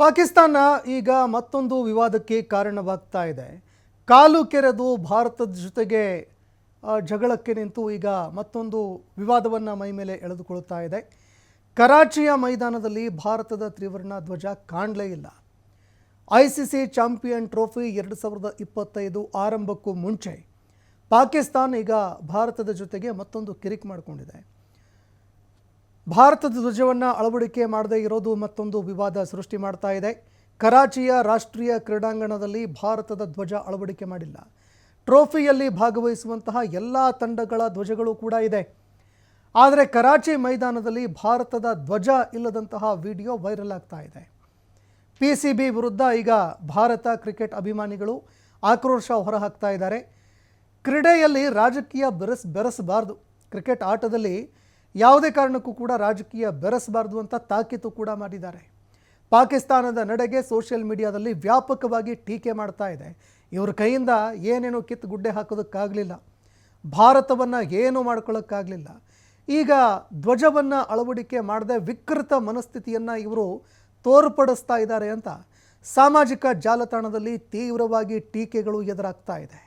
ಪಾಕಿಸ್ತಾನ ಈಗ ಮತ್ತೊಂದು ವಿವಾದಕ್ಕೆ ಕಾರಣವಾಗ್ತಾ ಇದೆ. ಕಾಲು ಕೆರೆದು ಭಾರತದ ಜೊತೆಗೆ ಜಗಳಕ್ಕೆ ನಿಂತು ಈಗ ಮತ್ತೊಂದು ವಿವಾದವನ್ನು ಮೈ ಮೇಲೆ ಎಳೆದುಕೊಳ್ತಾ ಇದೆ. ಕರಾಚಿಯ ಮೈದಾನದಲ್ಲಿ ಭಾರತದ ತ್ರಿವರ್ಣ ಧ್ವಜ ಕಾಣಲೇ ಇಲ್ಲ. I C C champion trophy ಎರಡು ಸಾವಿರದ ಇಪ್ಪತ್ತೈದು ಆರಂಭಕ್ಕೂ ಮುಂಚೆ ಪಾಕಿಸ್ತಾನ ಈಗ ಭಾರತದ ಜೊತೆಗೆ ಮತ್ತೊಂದು ಕಿರಿಕ್ ಮಾಡಿಕೊಂಡಿದೆ. ಭಾರತದ ಧ್ವಜವನ್ನು ಅಳವಡಿಕೆ ಮಾಡದೇ ಇರೋದು ಮತ್ತೊಂದು ವಿವಾದ ಸೃಷ್ಟಿ ಮಾಡ್ತಾ ಇದೆ. ಕರಾಚಿಯ ರಾಷ್ಟ್ರೀಯ ಕ್ರೀಡಾಂಗಣದಲ್ಲಿ ಭಾರತದ ಧ್ವಜ ಅಳವಡಿಕೆ ಮಾಡಿಲ್ಲ. ಟ್ರೋಫಿಯಲ್ಲಿ ಭಾಗವಹಿಸುವಂತಹ ಎಲ್ಲ ತಂಡಗಳ ಧ್ವಜಗಳು ಕೂಡ ಇದೆ. ಆದರೆ ಕರಾಚಿ ಮೈದಾನದಲ್ಲಿ ಭಾರತದ ಧ್ವಜ ಇಲ್ಲದಂತಹ ವಿಡಿಯೋ ವೈರಲ್ ಆಗ್ತಾ ಇದೆ. ಪಿ ಸಿ ಬಿ ವಿರುದ್ಧ ಈಗ ಭಾರತ ಕ್ರಿಕೆಟ್ ಅಭಿಮಾನಿಗಳು ಆಕ್ರೋಶ ಹೊರಹಾಕ್ತಾ ಇದ್ದಾರೆ. ಕ್ರೀಡೆಯಲ್ಲಿ ರಾಜಕೀಯ ಬೆರೆಸ್, ಬೆರೆಸಬಾರ್ದು. ಕ್ರಿಕೆಟ್ ಆಟದಲ್ಲಿ ಯಾವುದೇ ಕಾರಣಕ್ಕೂ ಕೂಡ ರಾಜಕೀಯ ಬೆರೆಸಬಾರ್ದು ಅಂತ ತಾಕೀತು ಕೂಡ ಮಾಡಿದ್ದಾರೆ. ಪಾಕಿಸ್ತಾನದ ನಡೆಗೆ ಸೋಷಿಯಲ್ ಮೀಡಿಯಾದಲ್ಲಿ ವ್ಯಾಪಕವಾಗಿ ಟೀಕೆ ಮಾಡ್ತಾ ಇದೆ. ಇವ್ರ ಕೈಯಿಂದ ಏನೇನೋ ಕಿತ್ತು ಗುಡ್ಡೆ ಹಾಕೋದಕ್ಕಾಗಲಿಲ್ಲ. ಭಾರತವನ್ನು ಏನೂ ಮಾಡ್ಕೊಳ್ಳೋಕ್ಕಾಗಲಿಲ್ಲ ಈಗ ಧ್ವಜವನ್ನು ಅಳವಡಿಕೆ ಮಾಡದೆ ವಿಕೃತ ಮನಸ್ಥಿತಿಯನ್ನು ಇವರು ತೋರ್ಪಡಿಸ್ತಾ ಇದ್ದಾರೆ ಅಂತ ಸಾಮಾಜಿಕ ಜಾಲತಾಣದಲ್ಲಿ ತೀವ್ರವಾಗಿ ಟೀಕೆಗಳು ಎದುರಾಗ್ತಾ ಇದೆ.